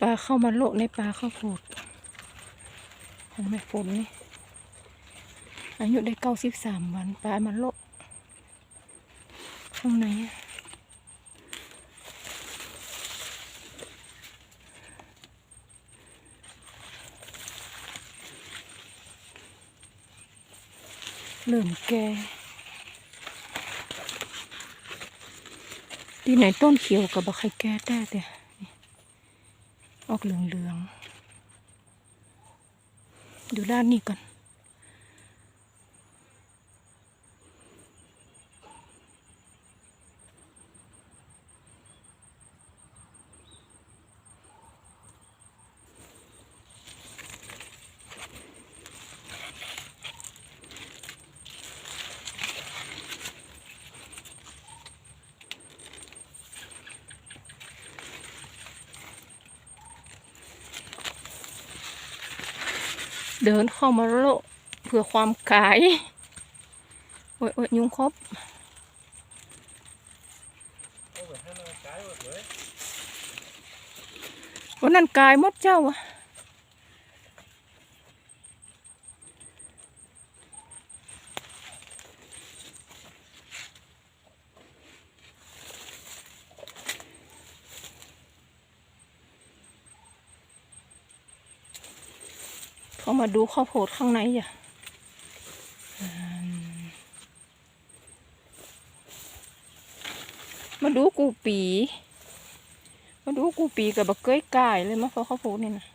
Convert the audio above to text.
ปลาเข้ามาโละในปลาข้าวโพดของแม่ฝนนี่อายุได้เก้าสิบสามวันปลามาโละข้างในเริ่มแก่ที่ไหนต้นเขียวกับบะไข่แก่แต่แต่ ออกเหลืองๆดูด้านนี้ก่อน เดินเข้ามาโลเพื่อความขายโอ้ยโอ้ยยุงครบวันนั้นกายมดเจ้าอะ เขามาดูข้าวโพดข้างในอะมาดูกูปี มาดูกูปีกับบักเกยกายเลยมาเพราะข้าวโพดนี่นะ